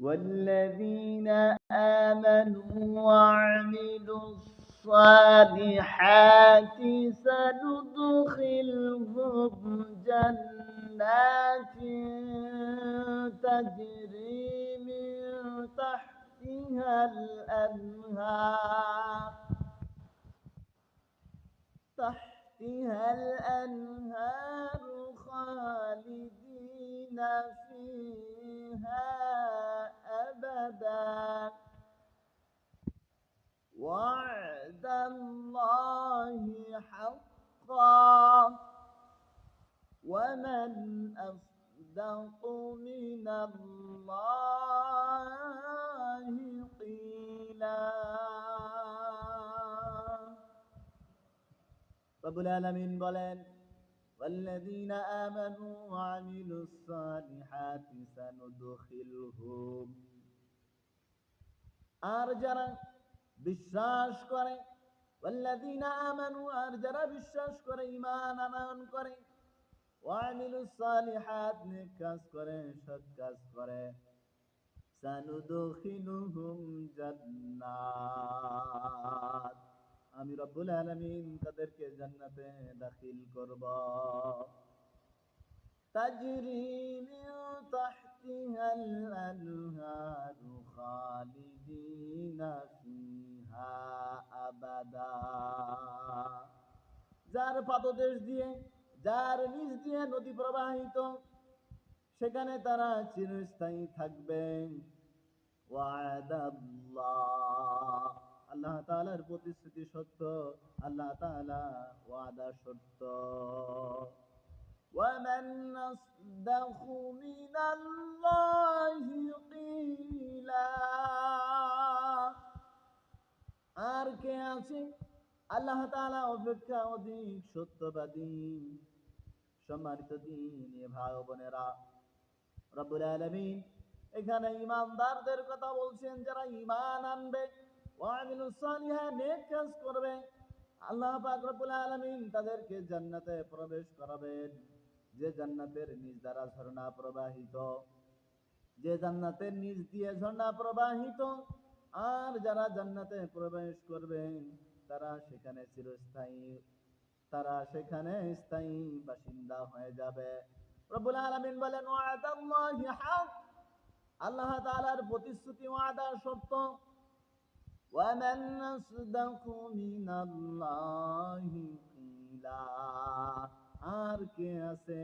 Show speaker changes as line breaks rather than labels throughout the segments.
والذين آمنوا وعملوا الصالحات سندخلهم جنات تجري من تحتها الأنهار تحتها الأنهار خالدين فيها حقا ومن أصدق من الله قيلا رب العالمين বলেন والذين آمنوا وعملوا الصالحات سندخلهم আর যারা বিশ্বাস করে والذين آمنوا আর যারা বিশ্বাস করে ঈমান আনয়ন করে وعملوا الصالحات নেক কাজ করে সৎ কাজ করে سندخلهم জান্নাত আমি রব্বুল আলামিন তাদেরকে জান্নাতে দাখিল করব তাজরি মিন তাহতিহা আল-আনহার খালিদিনা ফিহা আবাদা যার পাদদেশ দিয়ে যার নিচ দিয়ে নদী প্রবাহিত সেখানে তারা চিরস্থায়ী থাকবে ওয়াদাল্লাহ আল্লাহ তাআলার প্রতিশ্রুতি সত্য আল্লাহ তাআলা ওয়াদা সত্য ومن أصدق من الله قيلا আর কে আছে আল্লাহ তাআলা অপেক্ষা অধিক সত্যবাদী, সম্মানিত দিন ভাই বোনেরা। রব্বুল আলামিন এখানে ইমানদারদের কথা বলছেন, যারা ঈমান আনবে নেক কাজ করবে, আল্লাহ পাক রব্বুল আলামিন তাদেরকে জান্নাতে প্রবেশ করাবেন। যে জান্নাতের নিজ দ্বারা ঝর্ণা প্রবাহিত, যে জান্নাতের নিজ দিয়ে ঝর্ণা প্রবাহিত, আর যারা জান্নাতে প্রবেশ করবে তারা সেখানে চিরস্থায়ী তারা সেখানে স্থায়ী বাসিন্দা হয়ে যাবে রব্বুল আলামিন বলেন ওয়াদাল্লাহি হক আল্লাহ তাআলার প্রতিশ্রুতি ওয়াদা সত্য ومن أصدق من الله قيلا আর কে আছে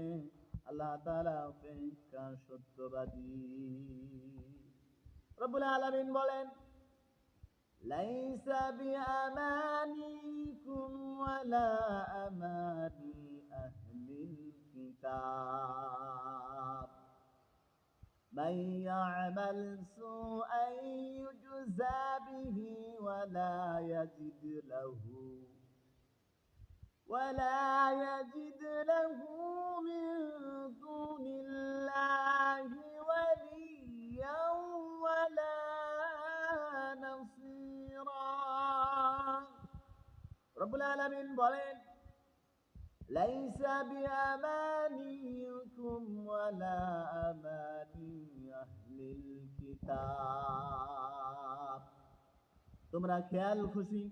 আল্লাহ তাআলা অপেক্ষা সত্যবাদী রব্বুল আলামিন বলেন ليس بأمانيكم ولا أماني أهل الكتاب. من يعمل سوءا يجزى به ولا يجد له ولا يجد له من دون الله رب العالمين বলেন ليس بأمانيكم ولا أماني أهل الكتاب তোমরা খেয়াল খুশি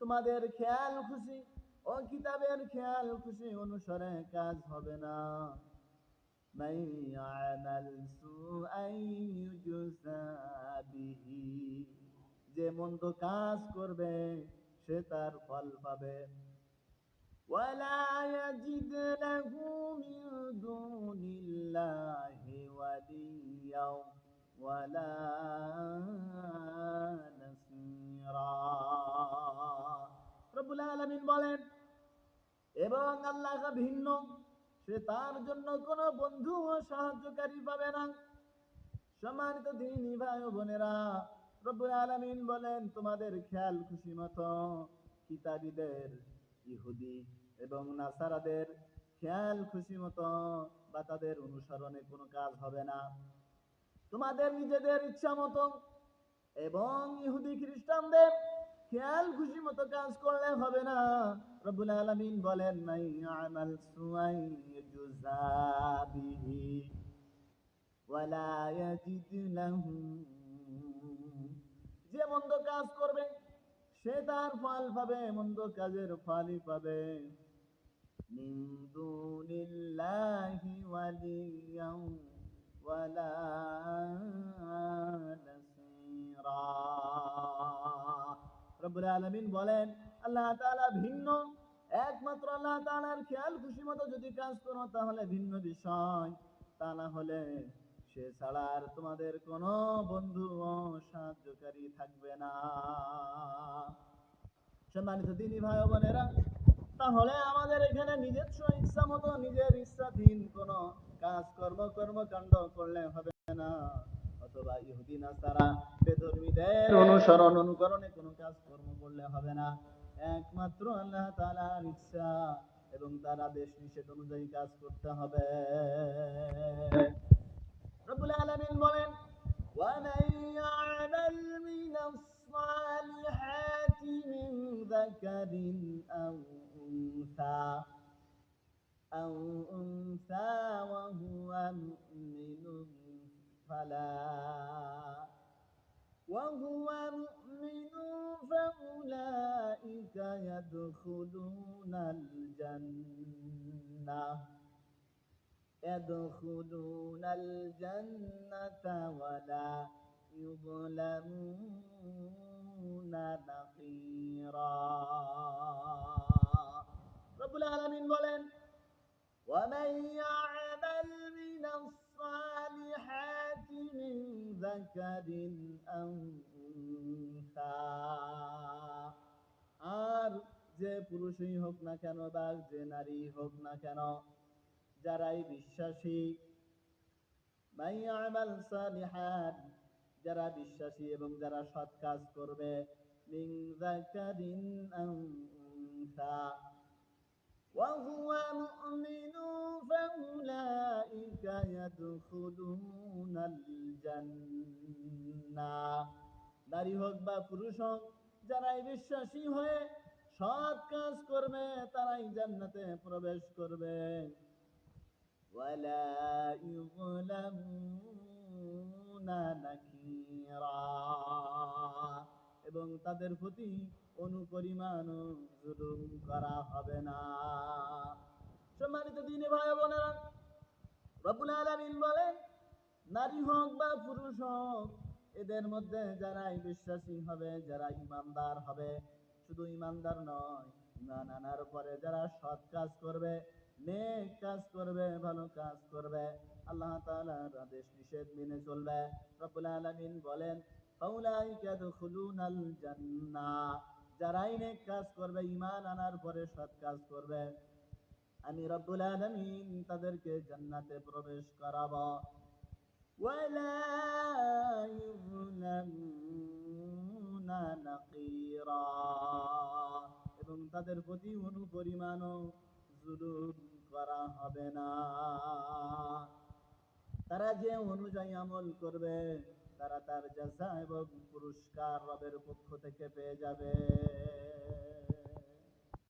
তোমাদের খেয়াল খুশি ও কিতাবের খেয়াল খুশি অনুসারে কাজ হবে না من يعمل سوءا يجزى به যে মন্দ কাজ করবে সে তার ফল পাবে ولا يجد له من دون الله وليا ولا نصيرا রব্বুল আলামিন বলেন এবং আল্লাহ ভিন্ন সে তার জন্য কোনো বন্ধু ও সাহায্যকারী পাবে না সম্মানিত দিনী ভাই ও বোনেরা রব্বুল আলামিন বলেন, তোমাদের খেয়াল খুশি মতো কিতাবীদের, ইহুদি এবং নাসারাদের খেয়াল খুশি মতো বা তাদের অনুসরণে কোনো কাজ হবে না। তোমাদের নিজেদের ইচ্ছা মতো এবং ইহুদি খ্রিস্টানদের খেয়াল খুশি মতো কাজ করলে হবে না। রব্বুল আলামিন বলেন নাই আমাল সুআই যুজাবিহি ওয়ালা ইয়াজিদ লাহু যে মন্দ কাজ করবে সে তার ফল পাবে মন্দ কাজের ফলই পাবে من دون الله وليا ولا نصيرا রব্বুল আলামিন বলেন আল্লাহ তাআলা ভিন্ন একমাত্র আল্লাহ তাআলার খেয়াল খুশি মতো যদি কাজ করো তাহলে ভিন্ন বিষয় তা না হলে সে ছাড়া আর তোমাদের কোনো বন্ধু সাহায্যকারী থাকবে না। সম্মানিত দিনী ভাই বোনেরা, তাহলে আমাদের এখানে নিজস্ব ইচ্ছা মতো নিজের ইচ্ছাধীন কোন কাজ, কর্ম, কর্মকাণ্ড করলে হবে না। অথবা ইহুদি, নাসারা, বেধর্মীদের অনুসরণ, অনুকরণে কোনো কাজ, কর্ম করলে হবে না। একমাত্র আল্লাহ তাআলার ইচ্ছা এবং তার আদেশ, নিষেধ অনুযায়ী কাজ করতে হবে। রব্বুল আলামিন বলেন ومن يعمل من الصالحات من ذكر أو أنثى أو أنثى وهو مؤمن فلا وهو مؤمن فأولئك يدخلون الجنة يدخلون الجنة ولا يظلمون نقيرا رب العالمين বলেন ومن يعمل من الصالحات من ذكر أو أنثى আর যে পুরুষই হোক না কেন বা যে নারী হোক না কেন যারাই বিশ্বাসী মাই আমাল সালিহাত যারা বিশ্বাসী এবং যারা সৎ কাজ করবে মিন যাকারিন আও উনসা وهو مؤمن فأولئك يدخلون الجنة নারী হোক বা পুরুষ হোক যারাই বিশ্বাসী হয়ে সৎ কাজ করবে তারাই জান্নাতে প্রবেশ করবে ولا يظلمون نكيرا এবং তাদের প্রতি অনুপরিমাণ জুলুম করা হবে না সম্মানিত দিনে ভাই বোনেরা রব্বুল আলামিন বলেন নারী হোক বা পুরুষ হোক এদের মধ্যে যারাই বিশ্বাসী হবে যারা ইমানদার হবে শুধু ইমানদার নয় ইমান আনার পরে যারা সৎ কাজ করবে নেক কাজ করবে ভালো কাজ করবে আল্লাহ তাআলার আদেশ নিষেধ মেনে চলবে রব্বুল আলামিন বলেন ফাউলাইকা দুখুলুনাল জান্নাহ যারাই নেক কাজ করবে ঈমান আনার পরে সৎ কাজ করবে আমি রব্বুল আলামিন তাদেরকে জান্নাতে প্রবেশ করাবো ولا يظلمون نقيرا এবং তাদের প্রতি অনুপরিমাণও জুলুম করা হবে না। তারা যে অনুযায়ী আমল করবে, তারা তার জাজা এবং পুরস্কার রবের পক্ষ থেকে পেয়ে যাবে।